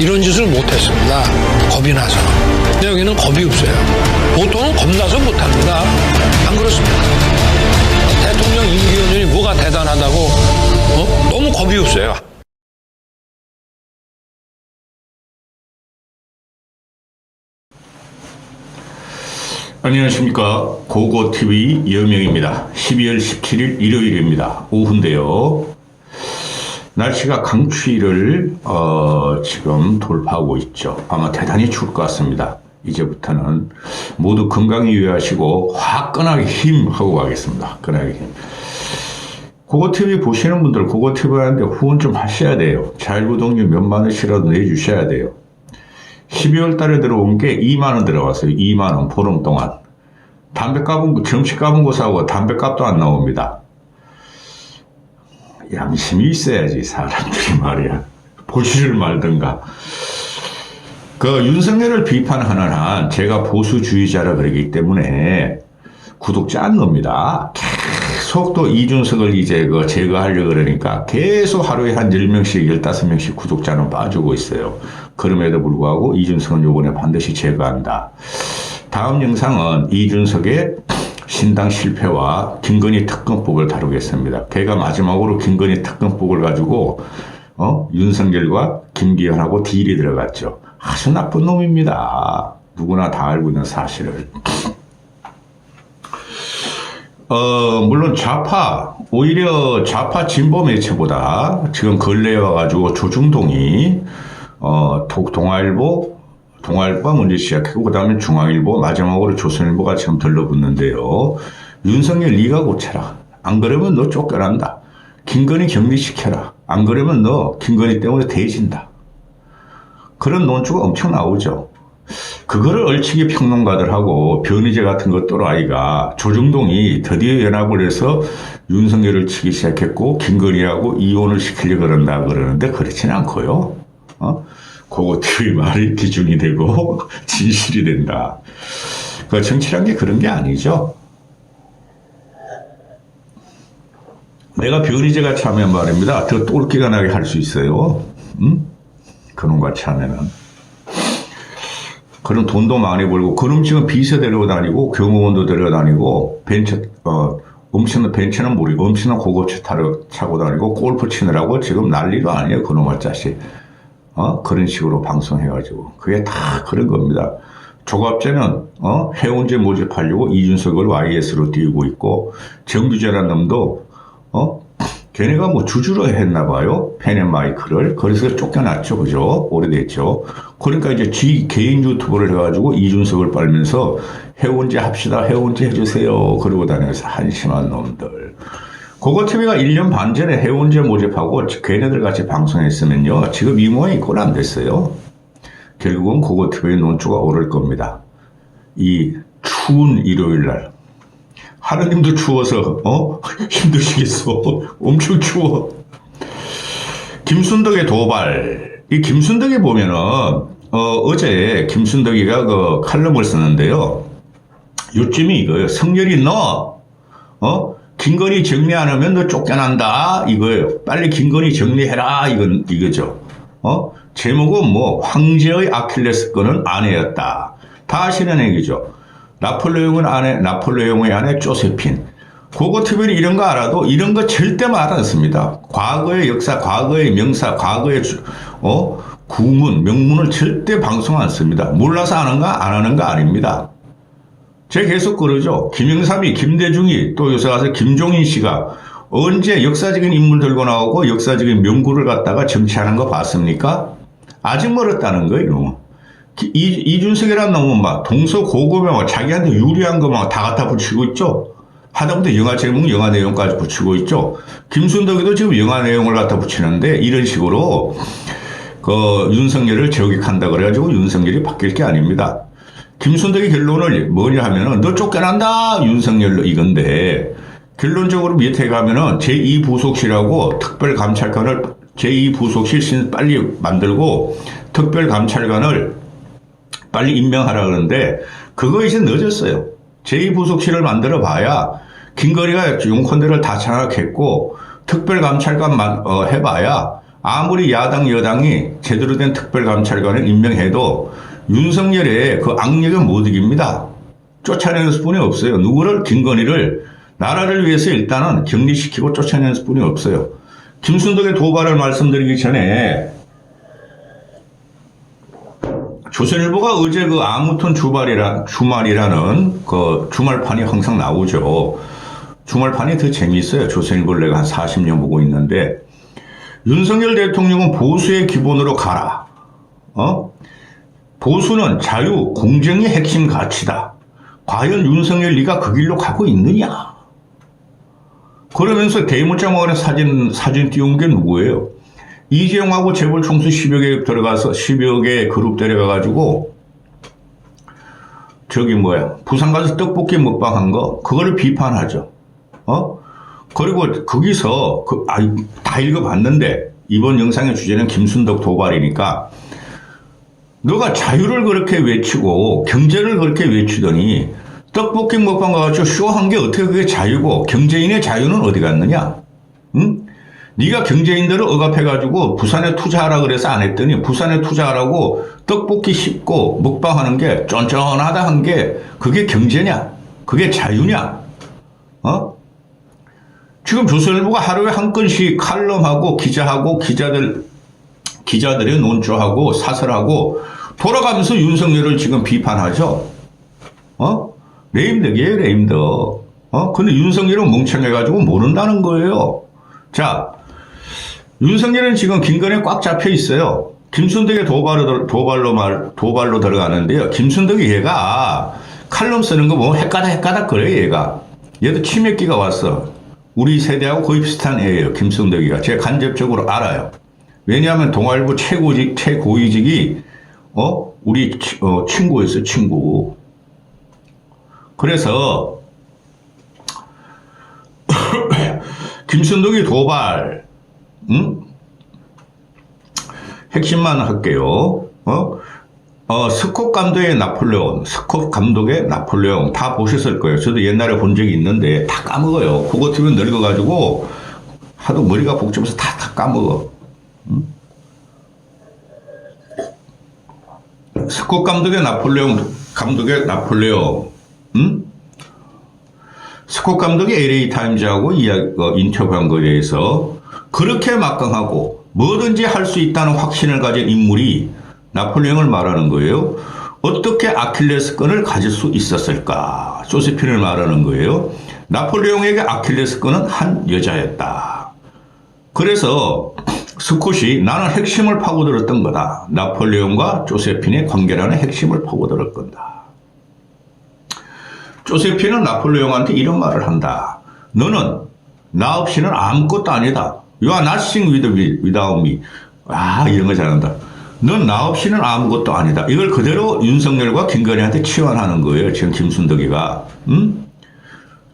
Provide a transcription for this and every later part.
이런 짓을 못했습니다. 겁이 나서. 근데 여기는 겁이 없어요. 보통은 겁나서 못합니다. 안 그렇습니까? 대통령 임기연이 뭐가 대단하다고 어? 너무 겁이 없어요. 안녕하십니까 고고TV 여명입니다 12월 17일 일요일입니다 오후인데요 날씨가 강추위를 어, 지금 돌파하고 있죠 아마 대단히 추울 것 같습니다 이제부터는 모두 건강히 유의하시고 화끈하게 힘하고 가겠습니다 끈하게 힘 고고TV 보시는 분들 고고TV한테 후원 좀 하셔야 돼요 자율구독료 몇만 원씩이라도 내주셔야 돼요 12월 달에 들어온 게 2만 원 들어왔어요. 2만 원 보름 동안. 담배 까본 거, 정치 까본 거 사고 담배 값도 안 나옵니다. 양심이 있어야지 사람들이 말이야. 보시를 말든가. 그 윤석열을 비판하는 한 제가 보수주의자라 그러기 때문에 구독자 안 넣습니다. 계속 또 이준석을 이제 그 제거하려고 그러니까 계속 하루에 한 10명씩, 15명씩 구독자는 빠지고 있어요. 그럼에도 불구하고 이준석은 요번에 반드시 제거한다. 다음 영상은 이준석의 신당 실패와 김건희 특검법을 다루겠습니다. 걔가 마지막으로 김건희 특검법을 가지고 어? 윤석열과 김기현하고 딜이 들어갔죠. 아주 나쁜 놈입니다. 누구나 다 알고 있는 사실을. 어, 물론 좌파, 오히려 좌파 진보 매체보다 지금 근래에 와가지고 조중동이, 어, 동- 동아일보, 동아일보가 먼저 시작했고, 그 다음에 중앙일보, 마지막으로 조선일보가 지금 들러붙는데요. 윤석열 네가 고쳐라. 안 그러면 너 쫓겨난다. 김건희 격리시켜라. 안 그러면 너 김건희 때문에 대진다. 그런 논조가 엄청 나오죠. 그거를 얼치기 평론가들하고 변희재 같은 것들 아이가 조중동이 드디어 연합을 해서 윤석열을 치기 시작했고 김건희하고 이혼을 시키려고 그런다 그러는데 그렇지는 않고요. 어? 그것들이 말이 기준이 되고 진실이 된다. 그 정치란 게 그런 게 아니죠. 내가 같이 하면 말입니다. 더 똘끼가 나게 할 수 있어요. 응? 그놈 같이 하면은. 그럼 돈도 많이 벌고 그럼 지금 비서 데려다니고 경호원도 데려다니고 벤처 어 엄청난 벤처는 모르고 엄청난 고급차 타러 차고 다니고 골프 치느라고 지금 난리도 아니에요 그놈의 자식 어 그런 식으로 방송해가지고 그게 다 그런 겁니다 조갑제는 어 해운제 모집하려고 이준석을 YS로 띄우고 있고 정규재라는 놈도 어 걔네가 뭐 주주로 했나 봐요. 펜앤 마이크를. 그래서 쫓겨났죠. 그죠? 오래됐죠. 그러니까 이제 지 개인 유튜브를 해가지고 이준석을 빨면서 해운제 합시다. 해운제 해주세요. 그러고 다니면서 한심한 놈들. 고고TV가 1년 반 전에 해운제 모집하고 걔네들 같이 방송했으면요. 지금 이 모양이 꼴 안 됐어요. 결국은 고고TV의 논조가 오를 겁니다. 이 추운 일요일 날. 하느님도 추워서 어 힘드시겠어 엄청 추워 김순덕의 도발 이 김순덕에 보면은 어, 제 김순덕이가 그 칼럼을 쓰는데요 요점이 이거예요 성렬이 너 어? 김건희 정리 안 하면 너 쫓겨난다 이거예요 빨리 김건희 정리해라 이건 이거죠 어 제목은 뭐 황제의 아킬레스건은 아내였다 다 아시는 얘기죠 나폴레옹은 아내, 나폴레옹의 아내 조세핀. 고고TV는 이런 거 알아도 이런 거 절대 말 안 씁니다. 과거의 역사, 과거의 명사, 과거의 주- 어, 구문, 명문을 절대 방송 안 씁니다. 몰라서 아는가, 안 하는가 아닙니다. 제가 계속 그러죠. 김영삼이, 김대중이, 또 요새 가서 김종인 씨가 언제 역사적인 인물 들고 나오고 역사적인 명구를 갖다가 정치하는 거 봤습니까? 아직 멀었다는 거예요. 기- 이, 이준석이라는 놈은 막 동서고금에 자기한테 유리한 것만 다 갖다 붙이고 있죠. 하다못해 영화 제목, 영화 내용까지 붙이고 있죠. 김순덕이도 지금 영화 내용을 갖다 붙이는데 이런 식으로 그 윤석열을 저격한다 그래가지고 윤석열이 바뀔 게 아닙니다. 김순덕의 결론을 뭐냐 하면은 너 쫓겨난다 윤석열로 이건데 결론적으로 밑에 가면은 제2부속실하고 특별감찰관을 제2부속실 신 빨리 만들고 특별감찰관을 빨리 임명하라 그러는데 그거 이제 늦었어요. 제2부속실을 만들어 봐야 김건희가 용컨대를 다 장악했고 특별감찰관 만- 어, 해봐야 아무리 야당 여당이 제대로 된 특별감찰관을 임명해도 윤석열의 그 악력은 못 이깁니다. 쫓아내는 수뿐이 없어요. 누구를 김건희를 나라를 위해서 일단은 격리시키고 쫓아내는 수뿐이 없어요. 김순덕의 도발을 말씀드리기 전에 조선일보가 어제 그 아무튼 주말이라 주말이라는 그 주말판이 항상 나오죠. 주말판이 더 재미있어요. 조선일보를 내가 한 40년 보고 있는데 윤석열 대통령은 보수의 기본으로 가라. 어? 보수는 자유, 공정이 핵심 가치다. 과연 윤석열 네가 그 길로 가고 있느냐? 그러면서 대문자 먹으는 사진 사진 띄운 게 누구예요? 이재용하고 재벌 총수 10여 개 들어가서 10여 개 그룹 데려가가지고 저기 뭐야 부산 가서 떡볶이 먹방한 거 그거를 비판하죠. 어? 그리고 거기서 그, 아, 다 읽어봤는데 이번 영상의 주제는 김순덕 도발이니까 너가 자유를 그렇게 외치고 경제를 그렇게 외치더니 떡볶이 먹방 가가지고 쇼한 게 어떻게 그게 자유고 경제인의 자유는 어디 갔느냐? 응? 네가 경제인들을 억압해가지고 부산에 투자하라 그래서 안 했더니 부산에 투자하라고 떡볶이 씹고 먹방하는 게 쫀쫀하다 한 게 그게 경제냐? 그게 자유냐? 어? 지금 조선일보가 하루에 한 건씩 칼럼하고 기자하고 기자들 기자들의 논조하고 사설하고 돌아가면서 윤석열을 지금 비판하죠. 어? 레임덕이에요, 레임덕. 어? 근데 윤석열은 멍청해가지고 모른다는 거예요. 자, 윤석열은 지금 김건희에 꽉 잡혀 있어요. 김순덕의 도발로, 도발로 말, 도발로 들어가는데요. 김순덕이 얘가 칼럼 쓰는 거 보면 헷가닥 헷가닥 그래, 얘가. 얘도 치맥기가 왔어. 우리 세대하고 거의 비슷한 애예요, 김순덕이가. 제가 간접적으로 알아요. 왜냐하면 동아일보 최고직, 최고위직이, 어? 우리, 치- 어, 친구였어요, 친구. 그래서, 김순덕이 도발, 응? 핵심만 할게요. 어? 어, 스콧 감독의 나폴레옹, 스콧 감독의 나폴레옹 다 보셨을 거예요. 저도 옛날에 본 적이 있는데 다 까먹어요. 그거 틀면 늙어가지고 하도 머리가 복잡해서 다, 다 까먹어. 응? 스콧 감독의 나폴레옹, 감독의 나폴레옹, 응? 스콧 감독이 LA 타임즈하고 이야기, 어, 인터뷰한 거에 대해서 그렇게 막강하고 뭐든지 할 수 있다는 확신을 가진 인물이 나폴레옹을 말하는 거예요. 어떻게 아킬레스건을 가질 수 있었을까? 조세핀을 말하는 거예요. 나폴레옹에게 아킬레스건은 한 여자였다. 그래서 스콧이 나는 핵심을 파고들었던 거다. 나폴레옹과 조세핀의 관계라는 핵심을 파고들었 건다. 조세핀은 나폴레옹한테 이런 말을 한다. 너는 나 없이는 아무것도 아니다. You are nothing without me. 아, 이런 거 잘한다. 넌 나 없이는 아무것도 아니다. 이걸 그대로 윤석열과 김건희한테 치환하는 거예요. 지금 김순덕이가. 응?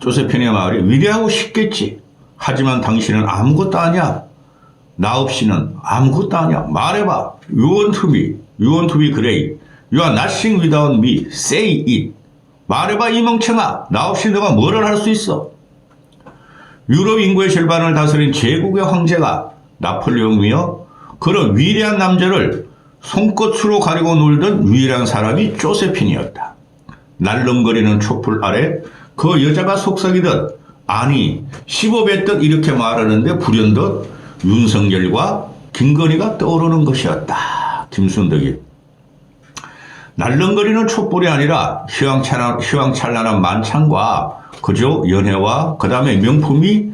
조세핀의 말이 위대하고 쉽겠지. 하지만 당신은 아무것도 아니야. 나 없이는 아무것도 아니야. 말해봐. You want to be. You want to be great. You are nothing without me. Say it. 말해봐 이 멍청아 나 없이 너가 뭐를 할 수 있어 유럽 인구의 절반을 다스린 제국의 황제가 나폴레옹이며 그런 위대한 남자를 손끝으로 가리고 놀던 유일한 사람이 조세핀이었다 날름거리는 촛불 아래 그 여자가 속삭이듯 아니 15배 뜻 이렇게 말하는데 불현듯 윤석열과 김건희가 떠오르는 것이었다 김순덕이 날름거리는 촛불이 아니라 휘황찬란, 휘황찬란한 만찬과 그저 연애와 그 다음에 명품이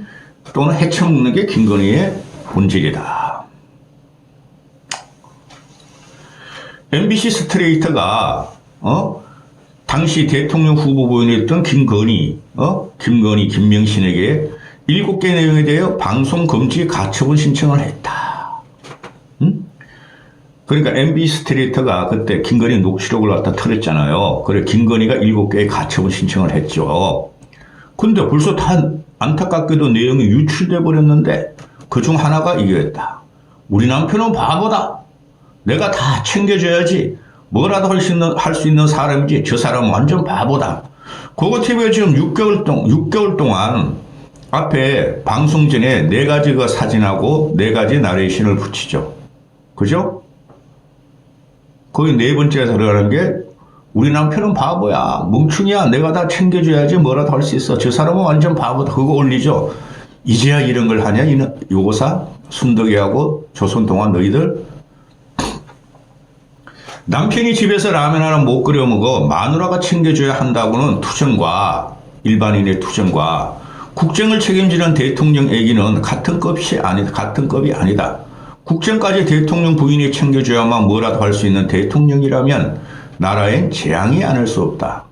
또는 해쳐먹는 게 김건희의 본질이다. MBC 스트레이트가 어? 당시 대통령 후보 부인이었던 김건희, 어? 김건희, 김명신에게 일곱 개 내용에 대해 방송 금지 가처분 신청을 했다. 그러니까 MB 스트레이트가 그때 김건희 녹취록을 갖다 틀었잖아요. 그래 김건희가 일곱 개의 가처분 신청을 했죠. 근데 벌써 다 안타깝게도 내용이 유출돼 버렸는데 그 중 하나가 이거였다. 우리 남편은 바보다. 내가 다 챙겨줘야지. 뭐라도 할 수 있는 할 수 있는 사람이지. 저 사람은 완전 바보다. 그거 TV에 지금 6개월 동 6개월 동안 앞에 방송 전에 네 가지 그 사진하고 네 가지 나레이션을 붙이죠. 그죠? 거기 네 번째에 들어가는 게 우리 남편은 바보야. 멍충이야. 내가 다 챙겨줘야지 뭐라도 할 수 있어. 저 사람은 완전 바보다. 그거 올리죠. 이제야 이런 걸 하냐? 이는 요거사? 순덕이하고 조선동안 너희들? 남편이 집에서 라면 하나 못 끓여 먹어 마누라가 챙겨줘야 한다고는 투정과 일반인의 투정과 국정을 책임지는 대통령 얘기는 같은 급이 아니다. 같은 급이 아니다. 국정까지 대통령 부인이 챙겨줘야만 뭐라도 할 수 있는 대통령이라면 나라엔 재앙이 않을 수 없다.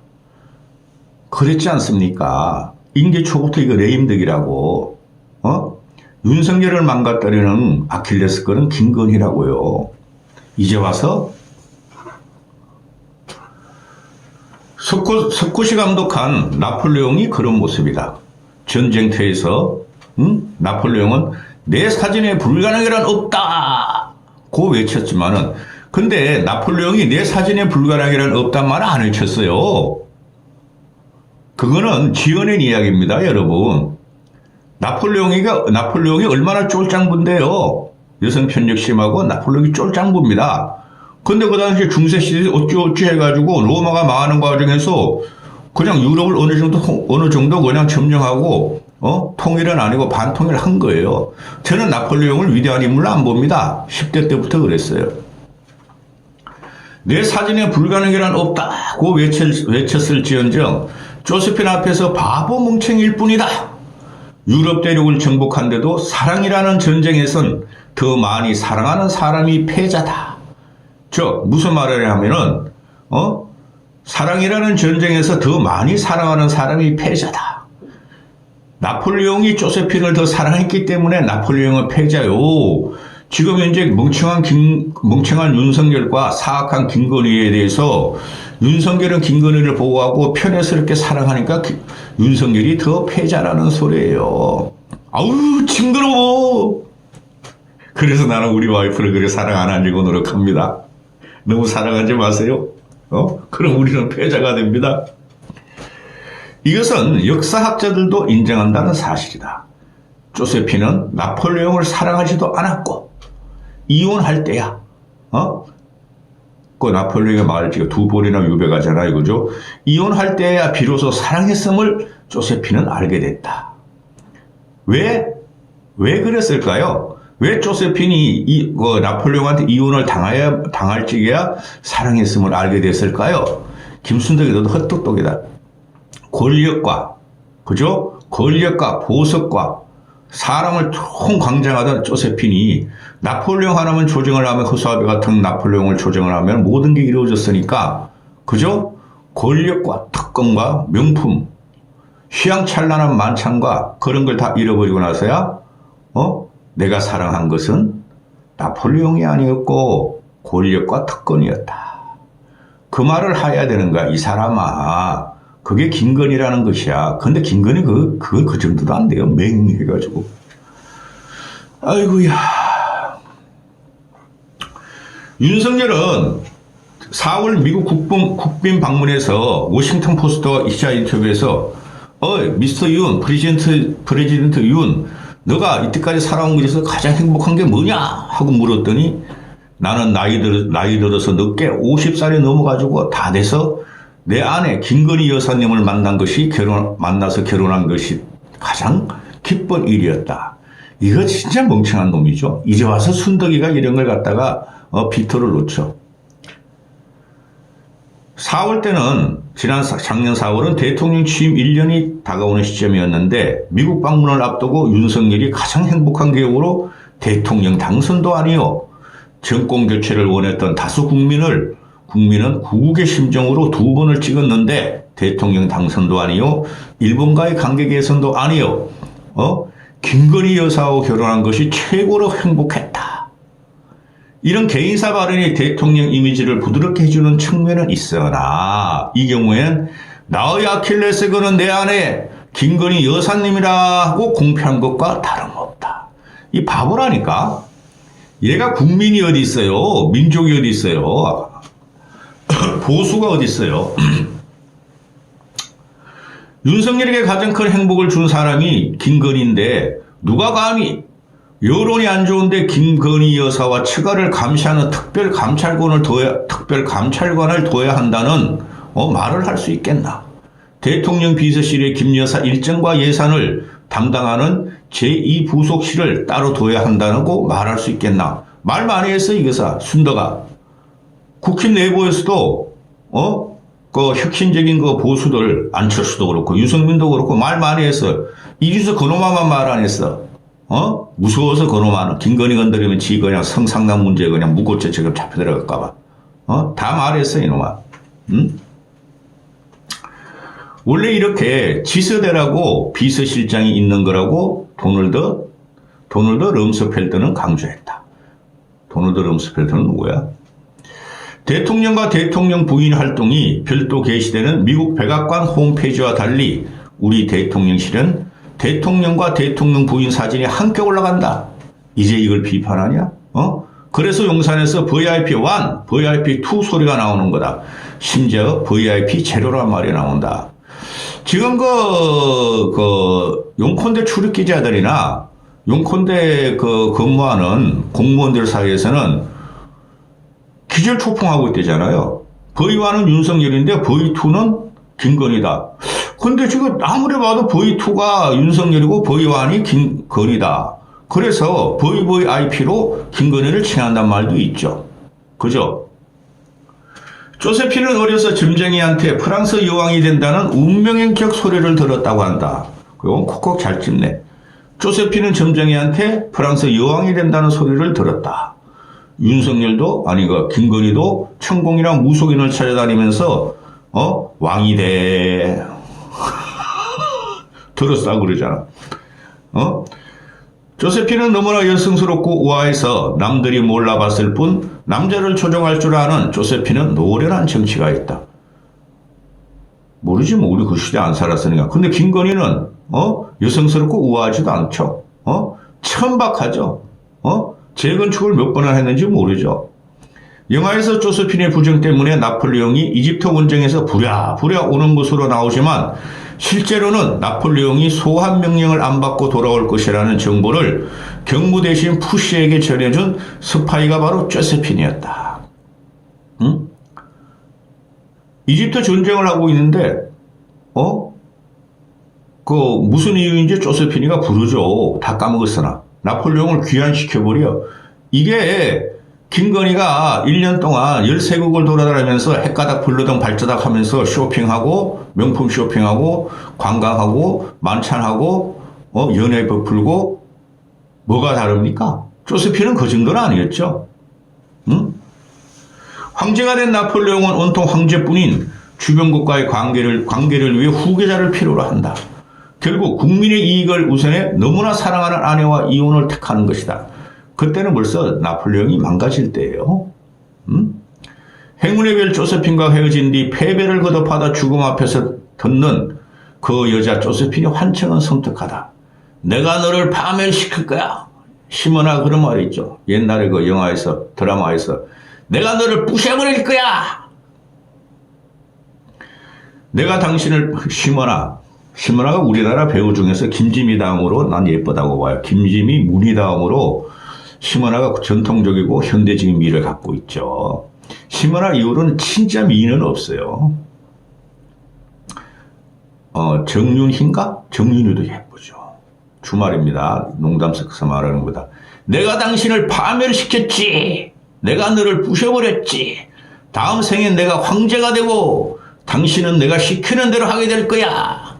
그랬지 않습니까? 임기 초부터 이거 레임덕이라고, 어? 윤석열을 망가뜨리는 아킬레스건은 김건희라고요. 이제 와서 석구, 석구시 감독한 나폴레옹이 그런 모습이다. 전쟁터에서 응? 나폴레옹은 내 사진에 불가능이란 없다. 고 외쳤지만은 근데 나폴레옹이 내 사진에 불가능이란 없단 말을 안 외쳤어요. 그거는 지어낸 이야기입니다, 여러분. 나폴레옹이가 나폴레옹이 얼마나 쫄짱부인데요. 여성 편력 심하고 나폴레옹이 쫄짱부입니다. 근데 그 당시 중세 시대 어찌어찌 해가지고 로마가 망하는 과정에서 그냥 유럽을 어느 정도 통- 어느 정도 그냥 점령하고 어 통일은 아니고 반통일 한 거예요. 저는 나폴레옹을 위대한 인물로 안 봅니다. 10대 때부터 그랬어요. 내 사진에 불가능이란 없다고 외쳤, 외쳤을지언정 조세핀 앞에서 바보 뭉청일 뿐이다. 유럽 대륙을 정복한데도 사랑이라는 전쟁에선 더 많이 사랑하는 사람이 패자다. 즉 무슨 말을 하면은 어 사랑이라는 전쟁에서 더 많이 사랑하는 사람이 패자다. 나폴레옹이 조세핀을 더 사랑했기 때문에 나폴레옹은 패자요. 지금 현재 멍청한 김, 멍청한 윤석열과 사악한 김건희에 대해서 윤석열은 김건희를 보호하고 편애스럽게 사랑하니까 기- 윤석열이 더 패자라는 소리예요. 아우 징그러워. 그래서 나는 우리 와이프를 그렇게 사랑 안 하려고 노력합니다. 너무 사랑하지 마세요. 어? 그럼 우리는 패자가 됩니다. 이것은 역사학자들도 인정한다는 사실이다. 조세피는 나폴레옹을 사랑하지도 않았고 이혼할 때야. 어? 그 나폴레옹의 말지가 두 번이나 유배가잖아요. 그죠? 이혼할 때야 비로소 사랑했음을 조세피는 알게 됐다. 왜? 왜 그랬을까요? 왜 조세핀이 이, 그 나폴레옹한테 이혼을 당해야, 당할 적에야 사랑했음을 알게 됐을까요? 김순덕이 너도 헛똑똑이다. 권력과, 그죠? 권력과 보석과 사람을 총 광장하던 조세핀이 나폴레옹 하나만 조정을 하면 허수아비 같은 나폴레옹을 조정을 하면 모든 게 이루어졌으니까, 그죠? 권력과 특권과 명품, 휘황찬란한 만찬과 그런 걸 다 잃어버리고 나서야, 어? 내가 사랑한 것은 나폴레옹이 아니었고 권력과 특권이었다. 그 말을 해야 되는 거야, 이 사람아. 그게 김건희라는 것이야. 근데 김건희 그, 그거 그 정도도 안 돼요. 맹해가지고. 아이고야. 윤석열은 4월 미국 국빈, 국빈 방문에서 워싱턴 포스트와 이샤 인터뷰에서 어 미스터 윤 프레지던트 프레지던트 윤 너가 이때까지 살아온 것에서 가장 행복한 게 뭐냐 하고 물었더니 나는 나이 들 나이 들어서 늦게 50살이 넘어가지고 다 돼서 내 아내 김건희 여사님을 만난 것이 결혼 만나서 결혼한 것이 가장 기쁜 일이었다. 이거 진짜 멍청한 놈이죠. 이제 와서 순덕이가 이런 걸 갖다가 어, 비토를 놓죠. 4월 때는 지난 사- 작년 4월은 대통령 취임 1년이 다가오는 시점이었는데 미국 방문을 앞두고 윤석열이 가장 행복한 기억으로 대통령 당선도 아니요 정권 교체를 원했던 다수 국민을 국민은 구국의 심정으로 두 번을 찍었는데 대통령 당선도 아니요 일본과의 관계 개선도 아니요 어 김건희 여사와 결혼한 것이 최고로 행복했다. 이런 개인사 발언이 대통령 이미지를 부드럽게 해주는 측면은 있으나 이 경우엔 나의 아킬레스건은 내 안에 김건희 여사님이라고 공표한 것과 다름없다. 이 바보라니까. 얘가 국민이 어디 있어요? 민족이 어디 있어요? 보수가 어디 있어요? 윤석열에게 가장 큰 행복을 준 사람이 김건희인데 누가 감히 여론이 안 좋은데 김건희 여사와 처가를 감시하는 특별 감찰관을 둬야 특별 감찰관을 둬야 한다는 어, 말을 할 수 있겠나? 대통령 비서실에 김 여사 일정과 예산을 담당하는 제2 부속실을 따로 둬야 한다고 말할 수 있겠나? 말 많이 했어 이 여사 순덕아. 국힘 내부에서도 어? 그 혁신적인 그 보수들 안철수도 그렇고 유승민도 그렇고 말 많이 했어. 이기서 그놈아만 말 안 했어. 어? 무서워서 그놈아는 김건희 건드리면 지 그냥 성상남 문제 그냥 무고죄 지금 잡혀 들어갈까봐. 어? 다 말했어 이놈아. 응? 원래 이렇게 지서대라고 비서실장이 있는 거라고 도널드 도널드 럼스펠드는 강조했다. 도널드 럼스펠드는 누구야? 대통령과 대통령 부인 활동이 별도 게시되는 미국 백악관 홈페이지와 달리 우리 대통령실은 대통령과 대통령 부인 사진이 함께 올라간다. 이제 이걸 비판하냐? 어? 그래서 용산에서 VIP 1, VIP 2 소리가 나오는 거다. 심지어 VIP 제로란 말이 나온다. 지금 그, 그, 용콘대 출입 기자들이나 용콘대 그 근무하는 공무원들 사이에서는 기절 초풍하고 있대잖아요. V1은 윤석열인데 V2는 김건희다. 근데 지금 아무리 봐도 V2가 윤석열이고 V1이 김건희다. 그래서 VVIP로 김건희를 칭한단 말도 있죠. 그죠? 조세피는 어려서 점쟁이한테 프랑스 여왕이 된다는 운명인격 소리를 들었다고 한다. 그건 콕콕 잘 찝네. 조세피는 점쟁이한테 프랑스 여왕이 된다는 소리를 들었다. 윤석열도 아니 그 김건희도 천공이랑 무속인을 찾아다니면서 어 왕이 돼 들었어 그러잖아. 어 조세피는 너무나 여성스럽고 우아해서 남들이 몰라봤을 뿐 남자를 조종할 줄 아는 조세피는 노련한 정치가 있다. 모르지 뭐 우리 그 시대 안 살았으니까. 근데 김건희는 어 여성스럽고 우아하지도 않죠. 어 천박하죠. 어 재건축을 몇 번을 했는지 모르죠. 영화에서 조세핀의 부정 때문에 나폴레옹이 이집트 원정에서 부랴부랴 오는 것으로 나오지만 실제로는 나폴레옹이 소환 명령을 안 받고 돌아올 것이라는 정보를 경무 대신 푸시에게 전해준 스파이가 바로 조세핀이었다. 응? 이집트 전쟁을 하고 있는데 어? 그 무슨 이유인지 조세핀이가 부르죠. 다 까먹었으나. 나폴레옹을 귀환시켜버려. 이게 김건희가 1년 동안 13국을 돌아다니면서 핵가닥 불러등 발자닥 하면서 쇼핑하고 명품 쇼핑하고 관광하고 만찬하고 어, 연애 베풀고 뭐가 다릅니까? 조세피는 그 정도는 아니었죠. 응? 황제가 된 나폴레옹은 온통 황제뿐인 주변국과의 관계를, 관계를 위해 후계자를 필요로 한다. 결국 국민의 이익을 우선해 너무나 사랑하는 아내와 이혼을 택하는 것이다. 그때는 벌써 나폴레옹이 망가질 때예요. 음? 행운의 별 조세핀과 헤어진 뒤 패배를 거듭하다 죽음 앞에서 듣는 그 여자 조세핀이 환청은 섬뜩하다. 내가 너를 파멸시킬 거야. 시모나 그런 말이 있죠. 옛날에 그 영화에서 드라마에서 내가 너를 부셔버릴 거야. 내가 당신을 시모나 시모나가 우리나라 배우 중에서 김지미 다음으로 난 예쁘다고 봐요. 김지미 문희 다음으로 시모나가 전통적이고 현대적인 미를 갖고 있죠. 시모나 이후로는 진짜 미는 없어요. 어, 정윤희인가? 정윤희도 예쁘죠. 주말입니다. 농담 섞어서 말하는 거다. 내가 당신을 파멸시켰지. 내가 너를 부셔버렸지. 다음 생엔 내가 황제가 되고 당신은 내가 시키는 대로 하게 될 거야.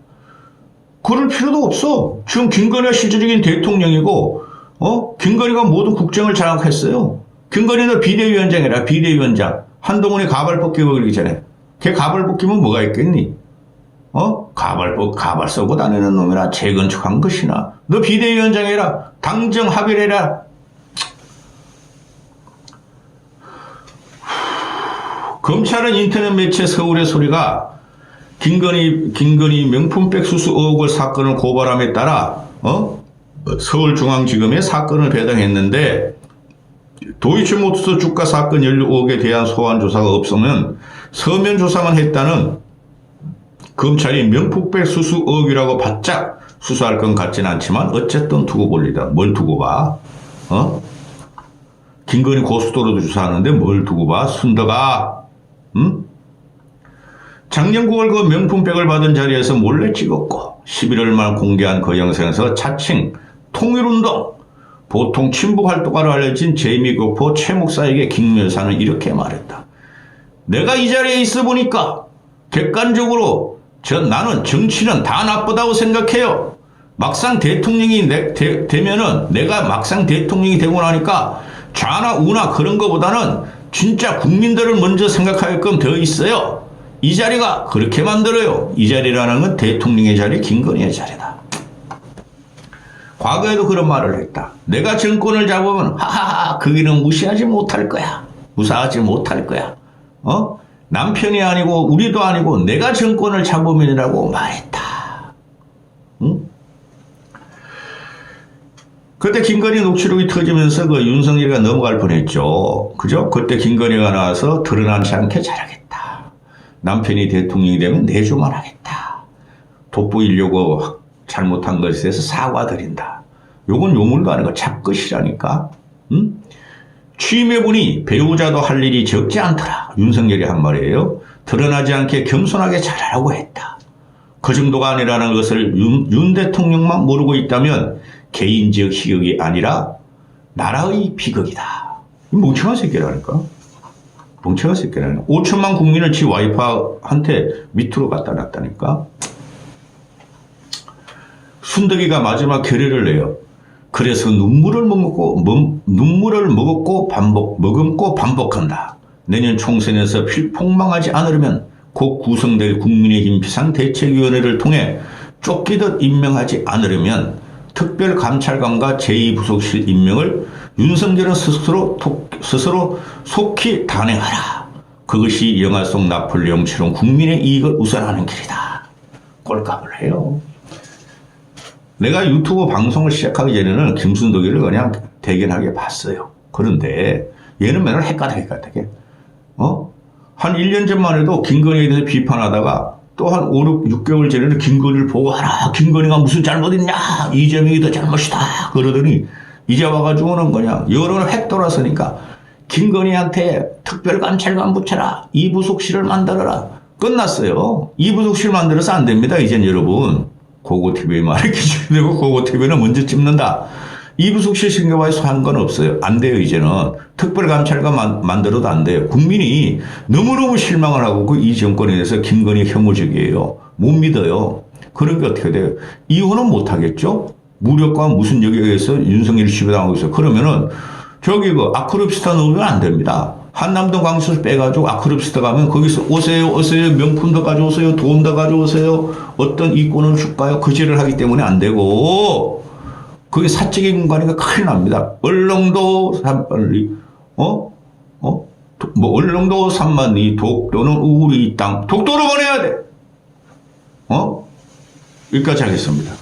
그럴 필요도 없어. 지금 김건희가 실질적인 대통령이고, 어? 김건희가 모든 국정을 장악했어요. 김건희는 비대위원장이라, 비대위원장. 한동훈이 가발 벗기고 그러기 전에. 걔 가발 벗기면 뭐가 있겠니? 어? 가발 벗, 가발 써고 다니는 놈이나 재건축한 것이나. 너 비대위원장이라, 당정 합의해라. 검찰은 인터넷 매체 서울의 소리가 김건희, 김건희 명품백 수수 의혹을 사건을 고발함에 따라, 어? 서울중앙지검에 사건을 배당했는데, 도이치모터스 주가 사건 의혹에 대한 소환 조사가 없으면 서면 조사만 했다는 검찰이 명품백 수수 의혹이라고 바짝 수사할 건 같진 않지만 어쨌든 두고 볼리다. 뭘 두고 봐? 어? 김건희 고속도로도 조사하는데 뭘 두고 봐? 순덕아, 응? 작년 9월 그 명품백을 받은 자리에서 몰래 찍었고 11월 말 공개한 그 영상에서 자칭 통일운동 보통 친북 활동가로 알려진 제이미 고포 최 목사에게 김 여사는 이렇게 말했다. 내가 이 자리에 있어 보니까 객관적으로 저 나는 정치는 다 나쁘다고 생각해요. 막상 대통령이 내- 되, 되면은 내가 막상 대통령이 되고 나니까 좌나 우나 그런 거보다는 진짜 국민들을 먼저 생각하게끔 되어 있어요. 이 자리가 그렇게 만들어요. 이 자리라는 건 대통령의 자리, 김건희의 자리다. 과거에도 그런 말을 했다. 내가 정권을 잡으면 하하하 거기는 무시하지 못할 거야. 무사하지 못할 거야. 어? 남편이 아니고 우리도 아니고 내가 정권을 잡으면이라고 말했다. 응? 그때 김건희 녹취록이 터지면서 그 윤석열이가 넘어갈 뻔했죠. 그죠? 그때 김건희가 나와서 드러나지 않게 잘하겠다. 남편이 대통령이 되면 내조만 하겠다. 돋보이려고 잘못한 것에 대해서 사과드린다. 요건 요물도 아니고 잡것이라니까. 응? 취임해보니 배우자도 할 일이 적지 않더라. 윤석열이 한 말이에요. 드러나지 않게 겸손하게 잘하라고 했다. 그 정도가 아니라는 것을 윤, 윤 대통령만 모르고 있다면 개인적 희극이 아니라 나라의 비극이다. 이 멍청한 새끼라니까. 멍청한 새끼라니까. 5천만 국민을 지 와이프한테 밑으로 갖다 놨다니까. 순덕이가 마지막 결의를 내요. 그래서 눈물을 먹고 멈- 눈물을 먹었고 반복 머금고 반복한다. 내년 총선에서 필폭망하지 않으려면 곧 구성될 국민의힘 비상대책위원회를 통해 쫓기듯 임명하지 않으려면 특별감찰관과 제2부속실 임명을 윤석열은 스스로 독- 스스로 속히 단행하라. 그것이 영화 속 나폴레옹처럼 국민의 이익을 우선하는 길이다. 꼴값을 해요. 내가 유튜브 방송을 시작하기 전에는 김순덕이를 그냥 대견하게 봤어요. 그런데 얘는 맨날 헷갈려 헷갈리게. 어? 한 1년 전만 해도 김건희에 대해서 비판하다가 또 한 5, 6, 6개월 전에는 김건희를 보고 하라. 김건희가 무슨 잘못했냐. 이재명이 더 잘못이다. 그러더니 이제 와가지고는 그냥 여론을 획 돌아서니까 김건희한테 특별감찰관 붙여라. 이부속실을 만들어라. 끝났어요. 이부속실 만들어서 안 됩니다. 이젠 여러분. 고고TV의 기준이 되고 고고TV는 먼저 찍는다. 이부속실 신경과의 상관없어요. 안 돼요, 이제는. 특별감찰관 만, 만들어도 안 돼요. 국민이 너무너무 실망을 하고 그 이 정권에 대해서 김건희 혐오적이에요. 못 믿어요. 그런 게 어떻게 돼요? 이혼은 못 하겠죠? 무력과 무슨 여기에서 윤석열이 지배당하고 있어요. 그러면은 저기 그 아크롭스타 넣으면 안 됩니다. 한남동 광수를 빼가지고 아크롭스타 가면 거기서 오세요, 오세요, 명품도 가져오세요, 도움도 가져오세요, 어떤 이권을 줄까요? 그지를 하기 때문에 안 되고, 그게 사적인 공간이니까 큰일 납니다. 얼렁도 산만리, 어? 어? 도- 뭐, 얼렁도 산만리, 독도는 우리 땅, 독도로 보내야 돼! 어? 여기까지 하겠습니다.